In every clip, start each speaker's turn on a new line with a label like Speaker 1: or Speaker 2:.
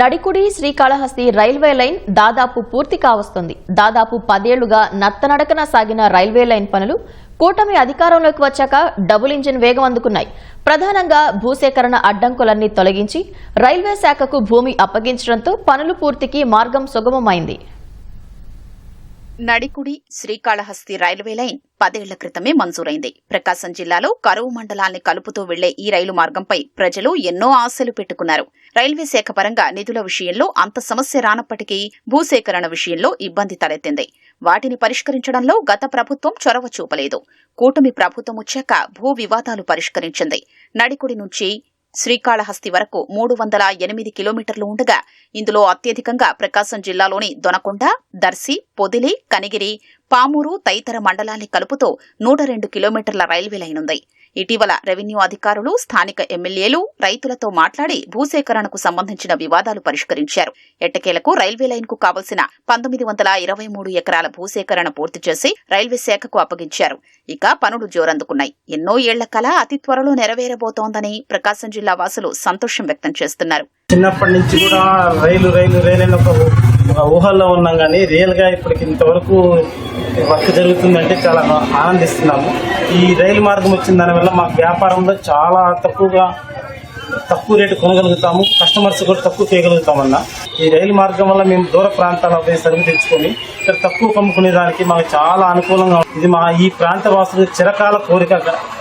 Speaker 1: Nadikudi Srikalahasti railway line దాదాపు పూర్తి కావస్తుంది. దాదాపు పదేళ్ళుగా నత్తనడకన సాగిన రైల్వే లైన్ పనులు కూటమి అధికారంలోకి వచ్చాక డబుల్ ఇంజిన్ వేగం అందుకున్నాయి. ప్రధానంగా భూసేకరణ అడ్డంకులన్నీ తొలగించి రైల్వే శాఖకు భూమి అప్పగించడంతో పనులు పూర్తికి మార్గం సుగమమైంది.
Speaker 2: నడికుడి శ్రీకాళహస్తి రైల్వే లైన్ పదేళ్ళ క్రితమే మంజూరైంది. ప్రకాశం జిల్లాలో కరువు మండలాన్ని కలుపుతూ వెళ్ళే ఈ రైలు మార్గంపై ప్రజలు ఎన్నో ఆశలు పెట్టుకున్నారు. రైల్వే శాఖ పరంగా నిధుల విషయంలో అంత సమస్య రానప్పటికీ భూసేకరణ విషయంలో ఇబ్బంది తలెత్తింది. వాటిని పరిష్కరించడంలో గత ప్రభుత్వం చొరవ చూపలేదు. కూటమి ప్రభుత్వం వచ్చాక భూ వివాదాలు పరిష్కరించింది. నడికుడి నుంచి శ్రీకాళహస్తి వరకు మూడు వందల ఎనిమిది కిలోమీటర్లు ఉండగా ఇందులో అత్యధికంగా ప్రకాశం జిల్లాలోని దొనకొండ దర్శి పొదిలి కనిగిరి పామూరు తదితర మండలాన్ని కలుపుతూ నూట రెండు కిలోమీటర్ల రైల్వే లైన్ ఉంది ఇటీవల రెవెన్యూ అధికారులు స్థానిక ఎమ్మెల్యేలు రైతులతో మాట్లాడి భూసేకరణకు సంబంధించిన వివాదాలు పరిష్కరించారు. ఎట్టకేలకు రైల్వే లైన్కు కావలసిన పంతొమ్మిది వందల ఇరవై మూడు ఎకరాల భూసేకరణ పూర్తి చేసి రైల్వే శాఖకు అప్పగించారు. ఇక పనులు జోరందుకున్నాయి. ఎన్నో ఏళ్ళ కల అతి త్వరలో నెరవేరబోతోందని ప్రకాశం జిల్లా వాసులు సంతోషం వ్యక్తం చేస్తున్నారు.
Speaker 3: చిన్నప్పటి నుంచి కూడా రైలు రైలు రైలు ఒక ఊహల్లో ఉన్నాం కానీ రియల్గా ఇప్పటికి ఇంతవరకు వర్క్ జరుగుతుందంటే చాలా ఆనందిస్తున్నాము. ఈ రైలు మార్గం వచ్చిన దానివల్ల మాకు వ్యాపారంలో చాలా తక్కువగా తక్కువ రేటు కొనగలుగుతాము కస్టమర్స్ కూడా తక్కువ చేయగలుగుతామన్న. ఈ రైలు మార్గం వల్ల మేము దూర ప్రాంతాల సరుకు తెచ్చుకొని ఇక్కడ తక్కువ కమ్ముకునే దానికి మాకు చాలా అనుకూలంగా ఇది మా ఈ ప్రాంత వాసులు చిరకాల కోరిక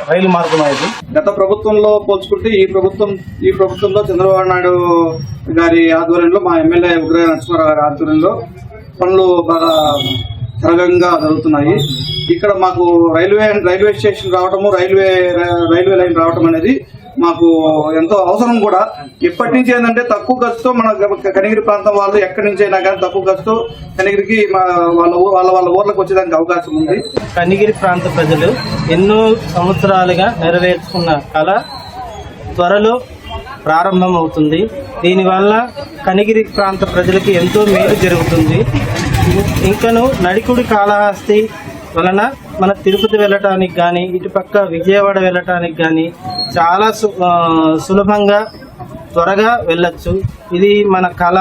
Speaker 3: రైలు మార్గం ఇది
Speaker 4: గత ప్రభుత్వంలో పోల్చుకుంటే ఈ ప్రభుత్వం ఈ ప్రభుత్వంలో చంద్రబాబు నాయుడు గారి ఆధ్వర్యంలో మా ఎమ్మెల్యే ఉగ్ర నరసింహారావు గారి ఆధ్వర్యంలో పనులు బాగా సరళంగా జరుగుతున్నాయి. ఇక్కడ మాకు రైల్వే రైల్వే స్టేషన్ రావటము రైల్వే రైల్వే లైన్ రావటం అనేది మాకు ఎంతో అవసరం కూడా. ఇప్పటి నుంచి ఏంటంటే తక్కువ ఖర్చుతో మన కనిగిరి ప్రాంతం వాళ్ళు ఎక్కడి నుంచి అయినా కానీ తక్కువ ఖర్చుతో కనిగిరికి మా వాళ్ళ ఊ- వాళ్ళ వాళ్ళ ఊర్లకు వచ్చేదానికి అవకాశం ఉంది.
Speaker 3: కనిగిరి ప్రాంత ప్రజలు ఎన్నో సంవత్సరాలుగా నెరవేర్చుకున్న కళ త్వరలో ప్రారంభం అవుతుంది దీనివల్ల కనిగిరి ప్రాంత ప్రజలకి ఎంతో మేలు జరుగుతుంది. ఇంకను నడికుడి కాళహస్తి వలన మన తిరుపతి వెళ్ళటానికి కానీ ఇటుపక్క విజయవాడ వెళ్ళటానికి కానీ చాలా సు- ఆ, సులభంగా త్వరగా వెళ్ళచ్చు. ఇది మన కళ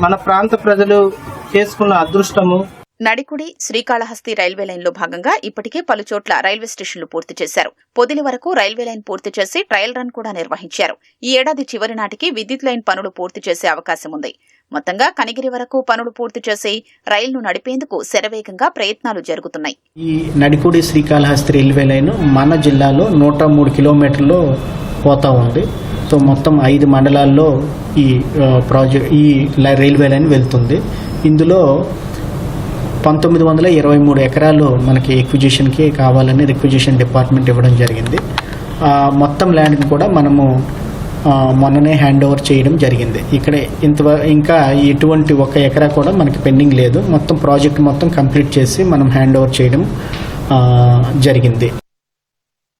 Speaker 3: మన ప్రాంత ప్రజలు చేసుకున్న అదృష్టము.
Speaker 2: నడికుడి శ్రీకాళహస్తి రైల్వే లైన్లో భాగంగా ఇప్పటికే పలు చోట్ల రైల్వే స్టేషన్లు పూర్తి చేశారు. పొదిలి వరకు రైల్వే లైన్ పూర్తి చేసి ట్రయల్ రన్ కూడా నిర్వహించారు. ఈ ఏడాది చివరి నాటికి విద్యుత్ లైన్ పనులు పూర్తి చేసే అవకాశం ఉంది మొత్తంగా కనిగిరి వరకు పనులు పూర్తి చేసి రైలును నడిపేందుకు శరవేగంగా ప్రయత్నాలు జరుగుతున్నాయి.
Speaker 5: ఈ నడిపూడి శ్రీకాళహస్తి రైల్వే లైన్ మన జిల్లాలో నూట మూడు కిలోమీటర్లు పోతా ఉంది. సో మొత్తం ఐదు మండలాల్లో ఈ ప్రాజెక్ట్ ఈ రైల్వే లైన్ వెళ్తుంది. ఇందులో పంతొమ్మిది వందల ఇరవై మూడు ఎకరాలు మనకి ఎక్విజిషన్కి కావాలని రిక్విజిషన్ డిపార్ట్మెంట్ ఇవ్వడం జరిగింది. మొత్తం ల్యాండ్ని కూడా మనము మొన్ననే హ్యాండ్ ఓవర్ చేయడం జరిగింది. ఇక్కడ ఇంత ఇంకా ఎటువంటి ఒక ఎకరా కూడా మనకి పెండింగ్ లేదు. మొత్తం ప్రాజెక్ట్ మొత్తం కంప్లీట్ చేసి మనం హ్యాండ్ ఓవర్ చేయడం జరిగింది.